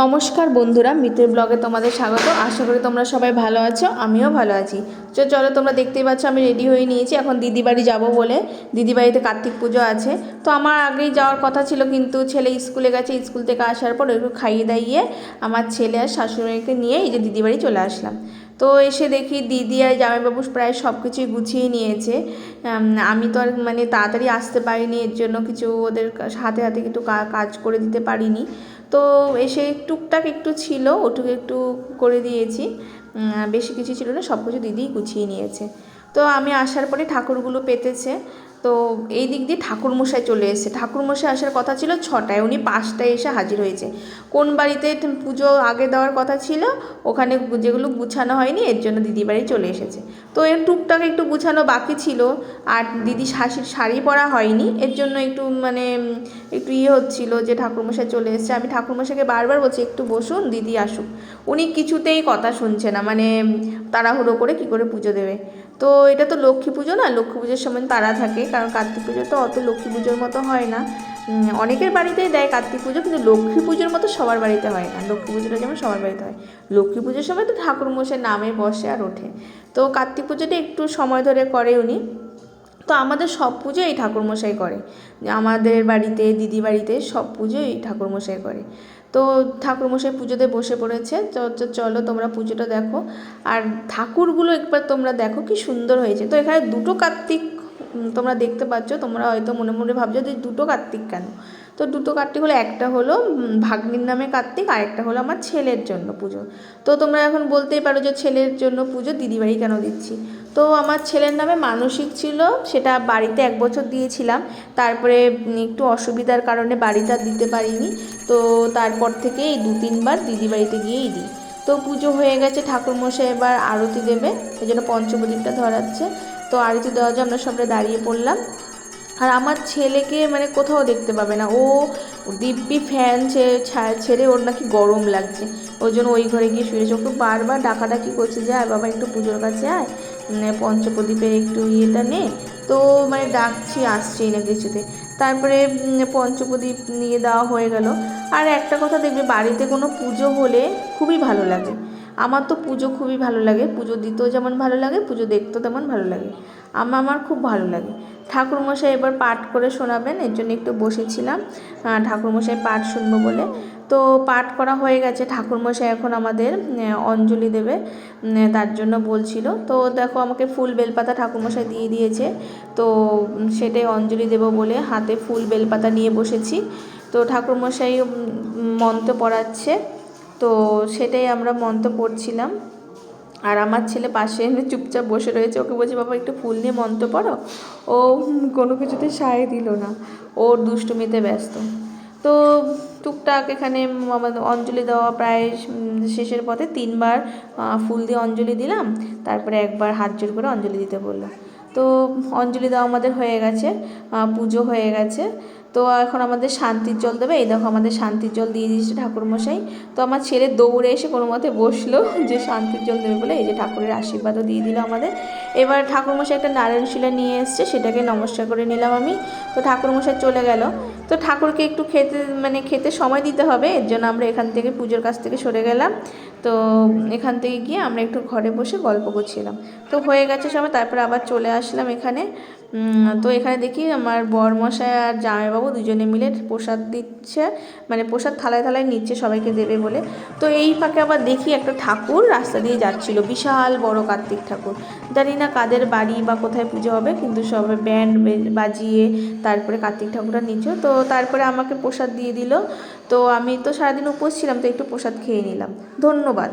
নমস্কার বন্ধুরা মিত্রের ব্লগে তোমাদের স্বাগত। আশা করি তোমরা সবাই ভালো আছো, আমিও ভালো আছি। তো চলো তোমরা দেখতেই পাচ্ছ, আমি রেডি হয়ে নিয়েছি। এখন দিদি বাড়ি যাব বলে। দিদি বাড়িতে কার্তিক পুজো আছে। তো আমার আগেই যাওয়ার কথা ছিল, কিন্তু ছেলে স্কুলে গেছে। স্কুল থেকে আসার পর একটু খাইয়ে দাইয়ে আমার ছেলে আর শাশুড়িকে নিয়ে এই যে দিদি বাড়ি চলে আসলাম। তো এসে দেখি দিদি আর জামাইবাবু প্রায় সব কিছুই গুছিয়ে নিয়েছে। আমি তো আর মানে তাড়াতাড়ি আসতে পারিনি, এর জন্য কিছু ওদের হাতে হাতে একটু কাজ করে দিতে পারিনি। তো এসে টুকটাক একটু ছিল, ওটুকু একটু করে দিয়েছি। বেশি কিছু ছিল না সব কিছু দিদিই গুছিয়ে নিয়েছে। তো আমি আসার পরে ঠাকুরগুলো পেতেছে। তো এই দিক দিয়ে ঠাকুরমশাই চলে এসেছে। ঠাকুরমশাই আসার কথা ছিল ছটায়। উনি পাঁচটায় এসে হাজির হয়েছে। কোন বাড়িতে পুজো আগে দেওয়ার কথা ছিল, ওখানে যেগুলো গুছানো হয়নি, এর জন্য দিদি বাড়ি চলে এসেছে। তো এর টুকটাক একটু গুছানো বাকি ছিল, আর দিদি শাশির শাড়ি পরা হয়নি। এর জন্য একটু মানে একটু ইয়ে হচ্ছিল যে ঠাকুরমশাই চলে এসেছে। আমি ঠাকুরমশাইকে বারবার বলছি, একটু বসুন, দিদি আসুক। উনি কিছুতেই কথা শুনছে না। মানে তাড়াহুড়ো করে কি করে পুজো দেবে? তো এটা তো লক্ষ্মী পুজো না? লক্ষ্মী পুজোর সময় তারা থাকে। কারণ কার্তিক পুজো তো অত লক্ষ্মী পুজোর মতো হয় না। অনেকের বাড়িতেই দেয় কার্তিক পুজো, কিন্তু লক্ষ্মী পুজোর মতো সবার বাড়িতে হয় না। লক্ষ্মী পুজোটা যেমন সবার বাড়িতে হয়। লক্ষ্মী পুজোর সময় তো ঠাকুর মশাই নামে, বসে আর ওঠে। তো কার্তিক পুজোটা একটু সময় ধরে করে উনি। তো আমাদের সব পুজো এই ঠাকুরমশাই করে। আমাদের বাড়িতে, দিদি বাড়িতে সব পুজো এই ঠাকুরমশাই করে। তো ঠাকুরমশাই পুজোতে বসে পড়েছে। তো চলো তোমরা পুজোটা দেখো। আর ঠাকুরগুলো একবার তোমরা দেখো কি সুন্দর হয়েছে। তো এখানে দুটো কার্তিক তোমরা দেখতে পাচ্ছ, তোমরা হয়তো মনে মনে ভাবছ যে দুটো কার্তিক কেন? তো দুটো কার্তিক হলো, একটা হলো ভাগ্নির নামে কার্তিক, আর একটা হলো আমার ছেলের জন্য পুজো। তো তোমরা এখন বলতেই পারো যে ছেলের জন্য পুজো দিদিবাড়ি কেন দিচ্ছি? তো আমার ছেলের নামে মানসিক ছিল, সেটা বাড়িতে এক বছর দিয়েছিলাম। তারপরে একটু অসুবিধার কারণে আর দিতে পারিনি। তো তারপর থেকে এই দু তিনবার দিদিবাড়িতে গিয়েই দিই। তো পুজো হয়ে গেছে ঠাকুরমশাই এবার আরতি দেবে এই জন্য পঞ্চপ্রদীপটা ধরাচ্ছে। তো আরতি দেওয়ার জন্য আমরা সবাই দাঁড়িয়ে পড়লাম। আর আমার ছেলেকে মানে কোথাও দেখতে পাবে না। ও দিব্যি ফ্যান ছেড়ে ওর নাকি গরম লাগছে। ওই জন্য ওই ঘরে গিয়ে শুয়েছে ওকে বারবার ডাকাডাকি করছে যে আয় বাবা একটু পুজোর কাছে আয়। উম, পঞ্চপ্রদীপের একটু ইয়েটা নে। তো মানে ডাকছি আসছেই না কিছুতে। তারপরে পঞ্চপ্রদীপ নিয়ে দেওয়া হয়ে গেল। আর একটা কথা দেখবে, বাড়িতে কোনো পুজো হলে খুবই ভালো লাগে। আমার তো পুজো খুবই ভালো লাগে, পুজো দিতেও যেমন ভালো লাগে, পুজো দেখতেও তেমন ভালো লাগে। আমার আমার খুব ভালো লাগে। ঠাকুরমশাই এবার পাঠ করে শোনাবেন, এর জন্য একটু বসেছিলাম। ঠাকুরমশাই পাঠ শুনব বলে। তো পাঠ করা হয়ে গেছে, ঠাকুরমশাই এখন আমাদের অঞ্জলি দেবে তার জন্য বলছিল। তো দেখো আমাকে ফুল বেলপাতা ঠাকুরমশাই দিয়ে দিয়েছে। তো সেটাই অঞ্জলি দেবো বলে হাতে ফুল বেলপাতা নিয়ে বসেছি। তো ঠাকুরমশাই মন্ত্র পড়াচ্ছে, তো সেটাই আমরা মন্ত্র পড়ছিলাম। আর আমার ছেলে পাশে এনে চুপচাপ বসে রয়েছে, ওকে বলছি, বাবা, একটু ফুল নিয়ে মন্ত্র পড়ো। ও কোনো কিছুতে সায় দিল না। ওর দুষ্টুমিতে ব্যস্ত। তো টুকটাক এখানে অঞ্জলি দেওয়া প্রায় শেষের পথে তিনবার ফুল দিয়ে অঞ্জলি দিলাম। তারপরে একবার হাত জোর করে অঞ্জলি দিতে বলল। তো অঞ্জলি দেওয়া আমাদের হয়ে গেছে পুজো হয়ে গেছে। তো এখন আমাদের শান্তির জল দেবে। এই দেখো আমাদের শান্তির জল দিয়ে দিয়েছে ঠাকুরমশাই। তো আমার ছেলে দৌড়ে এসে কোনো মতে বসল যে শান্তির জল দেবে বলে এই যে ঠাকুরের আশীর্বাদও দিয়ে দিল আমাদের। এবার ঠাকুরমশাই একটা নারায়ণ শিলা নিয়ে এসছে, সেটাকে নমস্কার করে নিলাম আমি। তো ঠাকুরমশাই চলে গেল। তো ঠাকুরকে একটু খেতে মানে খেতে সময় দিতে হবে, এর জন্য আমরা এখান থেকে পুজোর কাছ থেকে সরে গেলাম। তো এখান থেকে গিয়ে আমরা একটু ঘরে বসে গল্প করছিলাম। তো হয়ে গেছে সময়, তারপরে আবার চলে আসলাম এখানে। তো এখানে দেখি আমার বরমশাই আর জামাইবাবু দুজনে মিলে প্রসাদ দিচ্ছে মানে প্রসাদ থালায় থালায় নিচ্ছে, সবাইকে দেবে বলে। তো এই ফাঁকে আবার দেখি একটা ঠাকুর রাস্তা দিয়ে যাচ্ছিল, বিশাল বড় কার্তিক ঠাকুর। জানি না কাদের বাড়ি বা কোথায় পুজো হবে, কিন্তু সবাই ব্যান্ড বাজিয়ে তারপরে কার্তিক ঠাকুরটা নিচ্ছ। তো তারপরে আমাকে প্রসাদ দিয়ে দিল। তো আমি তো সারাদিন উপোস ছিলাম, তো একটু প্রসাদ খেয়ে নিলাম। ধন্যবাদ।